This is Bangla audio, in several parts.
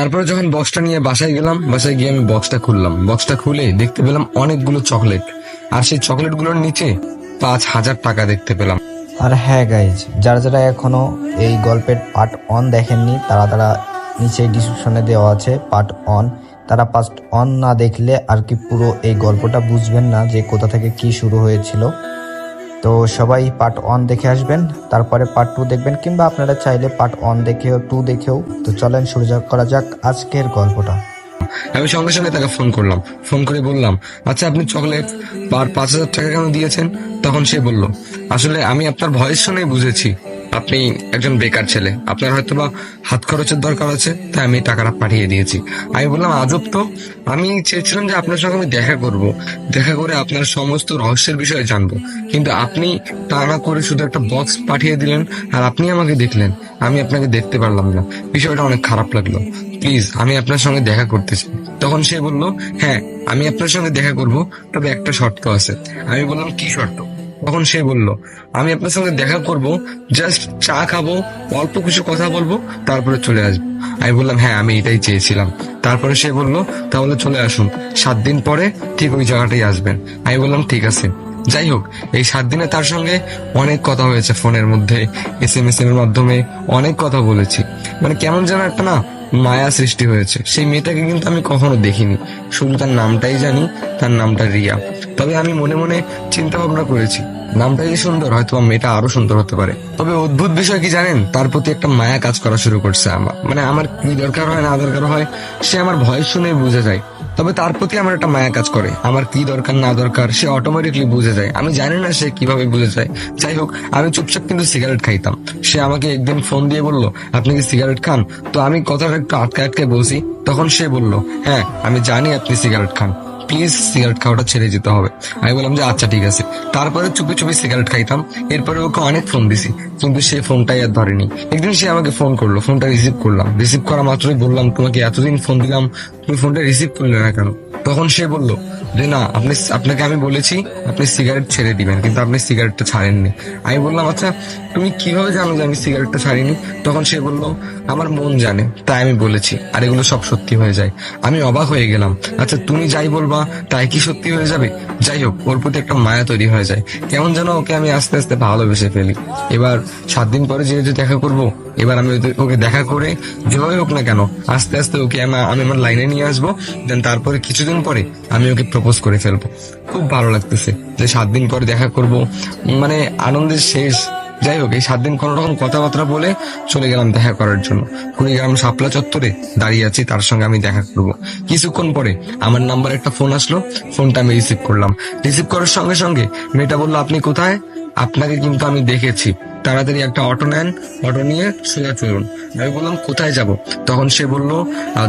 তারপরে যখন বক্সটা নিয়ে বাসায় গেলাম, বাসায় গিয়ে আমি বক্সটা খুললাম। বক্সটা খুলে দেখতে পেলাম অনেকগুলো চকলেট আর সেই চকলেটগুলোর নিচে পাঁচ হাজার টাকা দেখতে পেলাম। আর হ্যাঁ গাইজ যারা যারা এখনও এই গল্পের পার্ট অন দেখেননি, তারা তারা নিচে ডিসক্রিপশনে দেওয়া আছে পার্ট অন তারা পার্ট অন না দেখলে আর কি পুরো এই গল্পটা বুঝবেন না যে কোথা থেকে কি শুরু হয়েছিল। তো সবাই পার্ট ওয়ান দেখে আসবেন, তারপরে পার্ট টু দেখবেন, কিংবা আপনারা চাইলে পার্ট ওয়ান দেখেও টু দেখেও। তো চলেন শুরু করা যাক আজকের গল্পটা। আমি সঙ্গে সঙ্গে তাকে ফোন করলাম। ফোন করে বললাম আচ্ছা আপনি চকলেট পার পাঁচ হাজার টাকা কেন দিয়েছেন? তখন সে বলল, আসলে আমি আপনার ভয়েস শুনেই বুঝেছি। আপনি একজন বেকার ছেলে। আপনার হয়তো বা হাত খরচের দরকার আছে, তাই আমি টাকাটা পাঠিয়ে দিয়েছি। আমি বললাম, আজব তো। আমি চেয়েছিলাম যে আপনার সঙ্গে আমি দেখা করব। দেখা করে আপনার সমস্ত রহস্যের বিষয়ে জানব। কিন্তু আপনি তা না করে শুধু একটা বক্স পাঠিয়ে দিলেন, আর আপনি আমাকে দেখলেন। আমি আপনাকে দেখতে পারলাম না। বিষয়টা অনেক খারাপ লাগল। প্লিজ, আমি আপনার সঙ্গে দেখা করতে চাই তখন সে বলল হ্যাঁ আমি আপনার সঙ্গে দেখা করব, তবে একটা শর্ত আছে। আমি বললাম, কি শর্ত? তখন সে বলল, আমি আপনার সঙ্গে দেখা করব জাস্ট চা খাব, অল্প কিছু কথা বলব, তারপরে চলে আসব। আমি বললাম হ্যাঁ আমি এটাই চেয়েছিলাম। তারপরে সে বলল, তাহলে চলে আসুন, সাত দিন পরে ঠিক ওই জায়গাটাই আসবেন। আমি বললাম, ঠিক আছে। যাই হোক, এই সাত দিনে তার সঙ্গে অনেক কথা হয়েছে ফোনের মধ্যে এস এম এস এর মাধ্যমে অনেক কথা বলেছি। মানে কেমন যেন একটা না মায়া সৃষ্টি হয়েছে। সেই মেয়েটাকে কিন্তু আমি কখনো দেখিনি। শুধু তার নামটাই জানি, তার নামটা রিয়া। তবে আমি মনে মনে চিন্তা ভাবনা করেছি। নামটা যে সুন্দর, হয়তো মেয়েটা আরও সুন্দর হতে পারে। তবে অদ্ভুত বিষয় কি জানেন? তার প্রতি একটা মায়া কাজ করা শুরু করছে আমার। মানে আমার কি দরকার হয়, না দরকার হয়, সে আমার ভয়েস শুনে বুঝে যায়। তবে তার প্রতি আমার একটা মায়া কাজ করে। আমার কি দরকার, না দরকার, সে অটোমেটিকলি বুঝে যায়। আমি জানি না সে কীভাবে বুঝে যায়। যাই হোক, আমি চুপচাপ কিন্তু সিগারেট খাইতাম। সে আমাকে একদিন ফোন দিয়ে বলল, আপনি কি সিগারেট খান? তো আমি কথাটা একটু আটকে আটকে বলছি। তখন সে বলল হ্যাঁ আমি জানি আপনি সিগারেট খান। প্লিজ সিগারেট খাওয়াটা ছেড়ে যেতে হবে। আমি বললাম যে আচ্ছা ঠিক আছে। তারপরে চুপি চুপি সিগারেট খাইতাম। এরপরে ওকে অনেক ফোন দিছি। কিন্তু সে ফোনটাই আর ধরেনি। একদিন সে আমাকে ফোন করল। ফোনটা রিসিভ করলাম। রিসিভ করা মাত্রই বললাম, তোমাকে এতদিন ফোন দিলাম, তুমি ফোনটা রিসিভ করলে না কেন? তখন সে বলল, যে না, আপনি আপনাকে আমি বলেছি, আপনি সিগারেট ছেড়ে দিবেন, কিন্তু আপনি সিগারেটটা ছাড়েননি। আমি বললাম আচ্ছা তুমি কীভাবে জানো যে আমি সিগারেটটা ছাড়িনি? তখন সে বলল, আমার মন জানে, তাই আমি বলেছি, আর এগুলো সব সত্যি হয়ে যায়। আমি অবাক হয়ে গেলাম আচ্ছা তুমি যাই বলবা, তাই কি সত্যি হয়ে যাবে? যাই হোক, ওর প্রতি একটা মায়া তৈরি হয়ে যায়। কেমন যেন ওকে আমি আস্তে আস্তে ভালোবেসে ফেলি। এবার সাত দিন পরে যেহেতু দেখা করব এবার আমি ওকে দেখা করে যেভাবে হোক না কেন, আস্তে আস্তে ওকে আমা- আমি আমার লাইনে নিয়ে আসব দেন তারপরে কিছুদিন পরে আমি ওকে প্রপোজ করে ফেলব। খুব ভালো লাগতেছে যে সাত দিন পরে দেখা করব। মানে আনন্দের শেষ। যাই হোক, এই সাত দিন কোনো রকম কথাবার্তা বলে চলে গেলাম দেখা করার জন্য। কুড়িগ্রাম শাপলা চত্বরে দাঁড়িয়ে আছি, তার সঙ্গে আমি দেখা করব। কিছুক্ষণ পরে আমার নাম্বার একটা ফোন আসলো ফোনটা আমি রিসিভ করলাম। রিসিভ করার সঙ্গে সঙ্গে মেয়েটা বলল, আপনি কোথায়? আপনাকে কিন্তু আমি দেখেছি। তাড়াতাড়ি একটা অটো নেন, অটো নিয়ে সোজা চলুন। আমি বললাম, কোথায় যাব? তখন সে বলল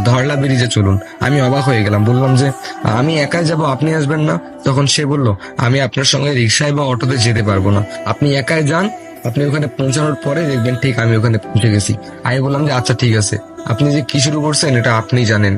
ধরলা ব্রিজে চলুন। আমি অবাক হয়ে গেলাম। বললাম যে, আমি একাই যাব, আপনি আসবেন না? তখন সে বলল, আমি আপনার সঙ্গে রিক্সায় বা অটোতে যেতে পারব না। আপনি একাই যান, আপনি ওখানে পৌঁছানোর পরে দেখবেন, ঠিক আমি ওখানে পৌঁছে গেছি। আমি বললাম যে আচ্ছা ঠিক আছে। আপনি যে কি শুরু করছেন এটা আপনি জানেন।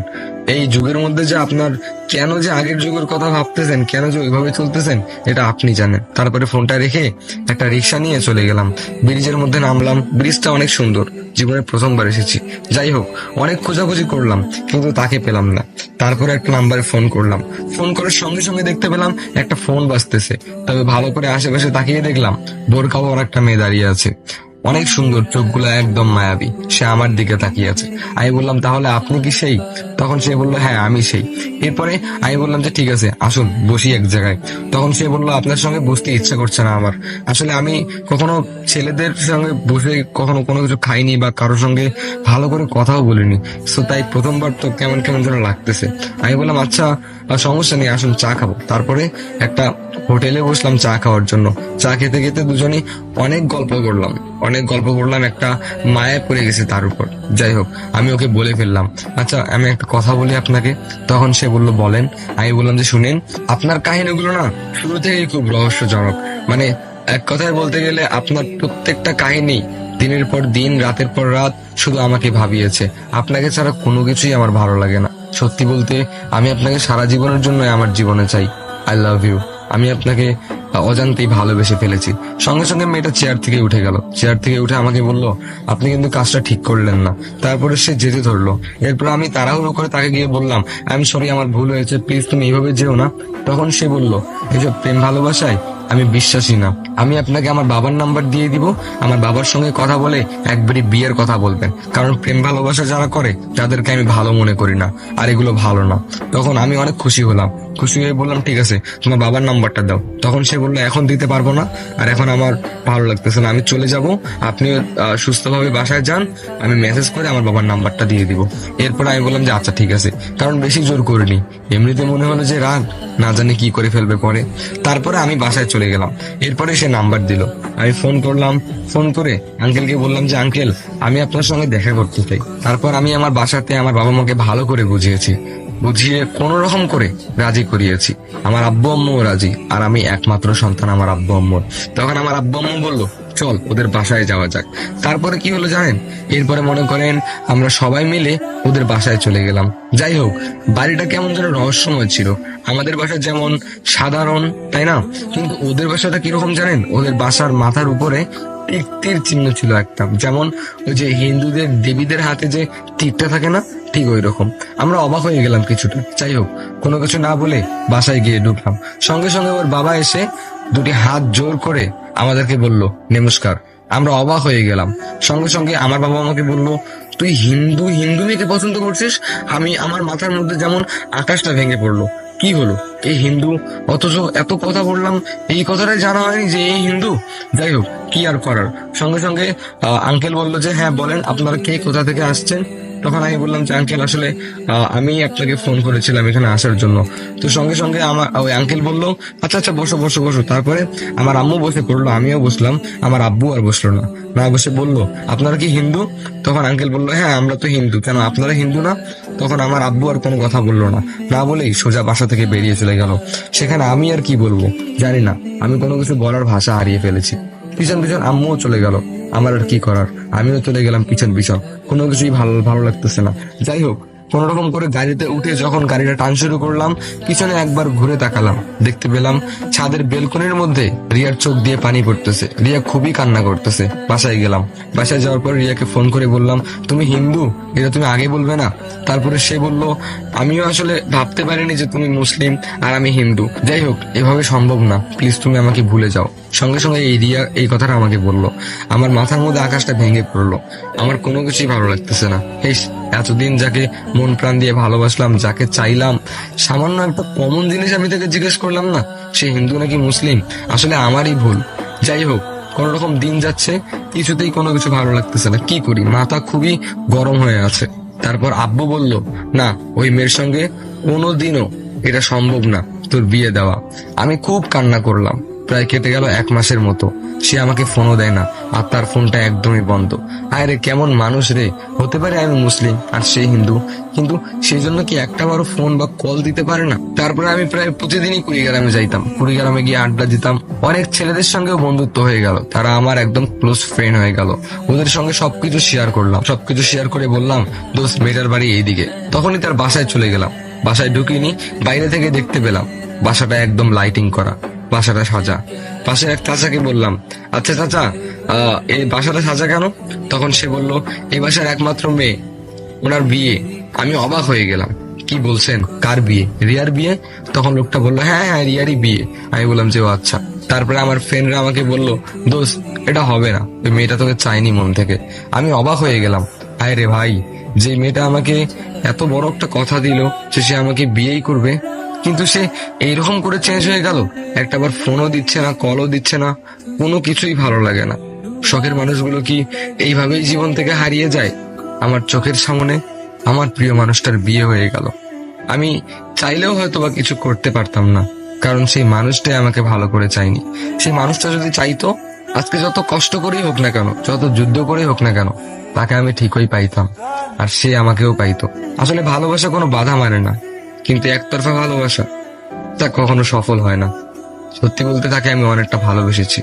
এই যুগের মধ্যে যে আপনার কেন যে আগের যুগের কথা ভাবতেছেন, কেন যে ওইভাবে চলতেছেন, এটা আপনি জানেন। তারপরে ফোনটা রেখে একটা রিক্সা নিয়ে চলে গেলাম। ব্রিজের মধ্যে নামলাম। ব্রিজটা অনেক সুন্দর। জীবনে প্রথমবার এসেছি। যাই হোক, অনেক খোঁজাখুঁজি করলাম, কিন্তু তাকে পেলাম না। তারপরে একটা নাম্বারে ফোন করলাম। ফোন করার সঙ্গে সঙ্গে দেখতে পেলাম একটা ফোন বাজতেছে। তবে ভালো করে আশেপাশে তাকিয়ে দেখলাম বোরকা পরা একটা মেয়ে দাঁড়িয়ে আছে। অনেক সুন্দর, চোখগুলো একদম মায়াবী। সে আমার দিকে তাকিয়ে আছে আমি বললাম, তাহলে আপনি কি সেই? তখন সে বলল হ্যাঁ আমি সেই। এরপরে আমি বললাম যে, ঠিক আছে, আসুন, বসি এক জায়গায়। তখন সে বলল, আপনার সঙ্গে বসতে ইচ্ছা করছে না আমার। আসলে আমি কখনো ছেলেদের সঙ্গে বসে কখনো কোনো কিছু খাইনি বা কারোর সঙ্গে ভালো করে কথাও বলিনি। সো তাই প্রথমবার তো কেমন কেমন যেন লাগতেছে। আমি বললাম আচ্ছা সমস্যা নেই, আসুন, চা খাব। তারপরে একটা হোটেলে বসলাম চা খাওয়ার জন্য। চা খেতে খেতে দুজনই অনেক গল্প করলাম। অনেক গল্প করলাম একটা মায়া পড়ে গেছে তার উপর। যাই হোক, আমি ওকে বলে ফেললাম আচ্ছা আমি একটা কথা বলি আপনাকে। তখন সে বলল, বলেন। আমি বললাম যে, শুনেন, আপনার কাহিনীগুলো না শুরু থেকেই খুব রহস্যজনক। মানে এক কথায় বলতে গেলে আপনার প্রত্যেকটা কাহিনী দিনের পর দিন, রাতের পর রাত শুধু আমাকে ভাবিয়েছে। আপনাকে ছাড়া কোনো কিছুই আমার ভালো লাগে না। সত্যি বলতে, আমি আপনাকে সারা জীবনের জন্য আমার জীবনে চাই। I love you. আমি আপনাকে অজান্তেই ভালোবেসে ফেলেছি। সঙ্গে সঙ্গে মেয়েটা চেয়ার থেকে উঠে গেল। চেয়ার থেকে উঠে আমাকে বলল, আপনি কিন্তু কাজটা ঠিক করলেন না। তারপরে সে যেতে ধরলো। এরপর আমি তাড়াহুড়ো করে তাকে গিয়ে বললাম আই এম সরি আমার ভুল হয়েছে। প্লিজ তুমি এইভাবে যেও না। তখন সে বলল এইসব প্রেম ভালোবাসায় আমি বিশ্বাসী না। আমি আপনাকে আমার বাবার নাম্বার দিয়ে দিব। আমার বাবার সঙ্গে কথা বলে একবারই বিয়ের কথা বলবেন। কারণ প্রেম ভালোবাসা যারা করে, তাদেরকে আমি ভালো মনে করি না। আর এগুলো ভালো না। তখন আমি অনেক খুশি হলাম। খুশি হয়ে বললাম, ঠিক আছে, তোমার বাবার নাম্বারটা দাও। তখন সে বলল, এখন দিতে পারব না আর এখন আমার ভালো লাগতেছে না। আমি চলে যাব, আপনি সুস্থভাবে বাসায় যান, আমি মেসেজ করে আমার বাবার নাম্বারটা দিয়ে দিব। এরপর আমি বললাম যে আচ্ছা ঠিক আছে। কারণ বেশি জোর করিনি। এমনিতে মনে হলো যে, রাগ, না জানি কি করে ফেলবে পরে। তারপরে আমি বাসায় চলে গেলাম। এরপরে সে নাম্বার দিল। আমি ফোন করলাম ফোন করে আঙ্কেলকে বললাম যে আঙ্কেল আমি আপনার সঙ্গে দেখা করতে চাই। তারপর আমি আমার বাসাতে আমার বাবা মাকে ভালো করে বুঝিয়েছি। বুঝিয়ে কোন রকম করে রাজি করিয়েছি। আমার আব্বু আম্মুও রাজি, আর আমি একমাত্র সন্তান আমার আব্বু আম্মুর। তখন আমার আব্বু আম্মু বলল, চল, ওদের বাসায় যাওয়া যাক। তারপরে কি হলো জানেন? এরপরে মনে করেন আমরা সবাই মিলে ওদের বাসায় চলে গেলাম। যাই হোক, বাড়িটা কেমন যেন রহস্যময় ছিল। আমাদের বাসা যেমন সাধারণ, তাই না? কিন্তু ওদের বাসাটা কীরকম জানেন? ওদের বাসার মাথার উপরে তীর চিহ্ন ছিল একটা যেমন ওই যে হিন্দুদের দেবীদের হাতে যে তীরটা থাকে না, ঠিক ওই রকম আমরা অবাক হয়ে গেলাম কিছুটা। যাই হোক, কোনো কিছু না বলে বাসায় গিয়ে ঢুকলাম। সঙ্গে সঙ্গে ওর বাবা এসে দুটি হাত জোর করে আমাদেরকে বলল, নমস্কার। আমরা অবাক হয়ে গেলাম। সঙ্গে সঙ্গে আমার বাবা আমাকে বলল, তুই হিন্দু হিন্দু মেয়েকে পছন্দ করছিস? আমি, আমার মাথার মধ্যে যেমন আকাশটা ভেঙে পড়ল কি হলো? এই হিন্দু, অথচ এত কথা বললাম, এই কথাটাই জানা হয়নি যে এই হিন্দু। যাই হোক, কি আর করার? সঙ্গে সঙ্গে আঙ্কেল বলল যে হ্যাঁ বলেন, আপনারা কে কোথা থেকে আসছেন? তখন আমি বললাম যে, আঙ্কেল, আসলে আমি আপনাকে ফোন করেছিলাম এখানে আসার জন্য। তো সঙ্গে সঙ্গে আমার, ওই আঙ্কেল বলল আচ্ছা আচ্ছা বসো বসো বসো। তারপরে আমার আম্মু বসে পড়ল, আমিও বসলাম, আমার আব্বু আর বসল না। না বসে বলল, আপনারা কি হিন্দু? তখন আঙ্কেল বলল হ্যাঁ আমরা তো হিন্দু। কেন, আপনারা হিন্দু না? তখন আমার আব্বু আর কোনো কথা বলল না। না বলেই সোজা বাসা থেকে বেরিয়ে চলে গেল। সেখানে আমি আর কি বলব? জানি না। আমি কোনো কিছু বলার ভাষা হারিয়ে ফেলেছি। পিছন পিছন আম্মুও চলে গেল। আমার আর কি করার? আমিও চলে গেলাম পিছন পিছন কোনো কিছুই ভালো ভালো লাগতেছে না। যাই হোক, কোন রকম করে গাড়িতে উঠে যখন গাড়িটা টান শুরু করলাম, পিছনে একবার ঘুরে তাকালাম। দেখতে পেলাম ছাদের বেলকনির মধ্যে রিয়ার চোখ দিয়ে পানি পড়তেছে। রিয়া খুবই কান্না করতেছে। বাসায় গেলাম। বাসায় যাওয়ার পর রিয়াকে ফোন করে বললাম, তুমি হিন্দু? এটা তুমি আগে বলবে না? তারপরে সে বলল আমিও আসলে ভাবতে পারিনি যে তুমি মুসলিম আর আমি হিন্দু। যাই হোক, এভাবে সম্ভব না। প্লিজ তুমি আমাকে ভুলে যাও। সঙ্গে সঙ্গে এই রিয়া এই কথাটা আমাকে বলল। আমার মাথার মধ্যে আকাশটা ভেঙে পড়ল। আমার কোনো কিছুই ভালো লাগতেছে না। এই এতদিন যাকে মন প্রাণ দিয়ে ভালোবাসলাম, যাকে চাইলাম, সামান্য একটা কমন জিনিস আমি তাকে জিজ্ঞেস করলাম না, সে হিন্দু নাকি মুসলিম? আসলে আমারই ভুল। যাই হোক কোন রকম দিন যাচ্ছে, কিছুতেই কোনো কিছু ভালো লাগতেছে না। কি করি? মাথা খুবই গরম হয়ে আছে। তারপর আব্বু বলল, না, ওই মেয়ের সঙ্গে কোনোদিনও এটা সম্ভব না, তোর বিয়ে দেওয়া। আমি খুব কান্না করলাম, প্রায় কেটে গেল এক মাসের মতো। সে আমাকে ফোনও দেয় না, আর তার ফোনটা একদমই বন্ধ। আয় রে কেমন মানুষ রে। হতে পারে আমি মুসলিম, আর সে হিন্দু, কিন্তু সেই জন্য কি একটা বারো ফোন বা কল দিতে পারে না? তারপরে আমি প্রায় প্রতিদিনই কুড়িগ্রামে যাইতাম। কুড়িগ্রামে গিয়ে আড্ডা দিতাম। অনেক ছেলেদের সঙ্গেও বন্ধুত্ব হয়ে গেল। তারা আমার একদম ক্লোজ ফ্রেন্ড হয়ে গেল। ওদের সঙ্গে সবকিছু শেয়ার করলাম। সবকিছু শেয়ার করে বললাম, দোস্ত, মেয়েটার বাড়ি এইদিকে। তখনই তার বাসায় চলে গেলাম। বাসায় ঢুকিনি, বাইরে থেকে দেখতে পেলাম। বাসাটা একদম লাইটিং করা। বাসাটা সাজা। পাশে এক চাচাকে বললাম আচ্ছা চাচা এই বাসাটা সাজা কেন? তখন সে বলল, এই বাসার একমাত্র মেয়ে, ওনার বিয়ে। আমি অবাক হয়ে গেলাম, কি বলছেন? কার বিয়ে? রিয়ার বিয়ে? তখন লোকটা বলল হ্যাঁ হ্যাঁ রিয়ারই বিয়ে। আমি বললাম, যে ও আচ্ছা। তারপরে আমার ফ্রেন্ডরা আমাকে বলল, দোস্ত, এটা হবে না, ওই মেয়েটা তোকে চাইনি মন থেকে। আমি অবাক হয়ে গেলাম, আয় রে ভাই, যে মেয়েটা আমাকে এত বড় একটা কথা দিল যে সে আমাকে বিয়েই করবে কিন্তু সে এইরকম করে চেঞ্জ হয়ে গেল। একটা একটাবার ফোনও দিচ্ছে না কলও দিচ্ছে না, কোনো কিছুই ভালো লাগে না। শখের মানুষগুলো কি এইভাবেই জীবন থেকে হারিয়ে যায়? আমার চোখের সামনে আমার প্রিয় মানুষটার বিয়ে হয়ে গেল। আমি চাইলেও হয়তো বা কিছু করতে পারতাম না, কারণ সেই মানুষটাই আমাকে ভালো করে চাইনি সেই মানুষটা যদি চাইতো, আজকে যত কষ্ট করেই হোক না কেন, যত যুদ্ধ করেই হোক না কেন, তাকে আমি ঠিকই পাইতাম, আর সে আমাকেও পাইতো। আসলে ভালোবাসা কোনো বাধা মানে না। কিন্তু একতরফা ভালোবাসা তা কখনো সফল হয় না। সত্যি বলতে তাকে আমি অনেকটা ভালোবেসেছি।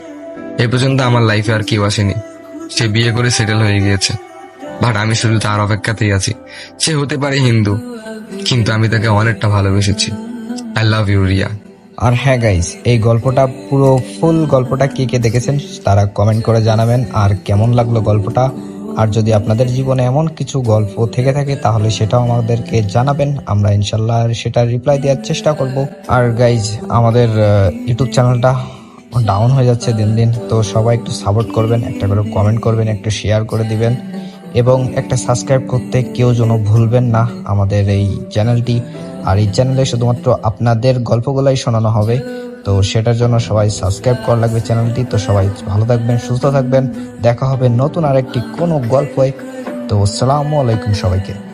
এই পর্যন্ত আমার লাইফে আর কেউ আসেনি। সে বিয়ে করে সেটেল হয়ে গিয়েছে। বাট আমি শুধু তার অপেক্ষাতেই আছি। সে হতে পারে হিন্দু, কিন্তু আমি তাকে অনেকটা ভালোবেসেছি। I love you Riya. আর হ্যাঁ গাইস এই গল্পটা পুরো ফুল গল্পটা কে কে দেখেছেন তারা কমেন্ট করে জানাবেন। আর কেমন লাগল গল্পটা? আর যদি আপনাদের জীবনে এমন কিছু গল্প থেকে থাকে, তাহলে সেটাও আমাদেরকে জানাবেন। আমরা ইনশাল্লাহ সেটা রিপ্লাই দেওয়ার চেষ্টা করব। আর গাইজ আমাদের ইউটিউব চ্যানেলটা ডাউন হয়ে যাচ্ছে দিন দিন, তো সবাই একটু সাপোর্ট করবেন, একটা করে কমেন্ট করবেন, একটু শেয়ার করে দিবেন। এবং একটা সাবস্ক্রাইব করতে কেউ যেন ভুলবেন না আমাদের এই চ্যানেলটি আর এই চ্যানেলে শুধুমাত্র আপনাদের গল্পগুলাই শোনানো হবে। তো সেটার জন্য সবাই সাবস্ক্রাইব করা লাগবে চ্যানেলটি তো সবাই ভালো থাকবেন, সুস্থ থাকবেন। দেখা হবে নতুন আরেকটি কোনো গল্পে। তো আসসালামু আলাইকুম সবাইকে।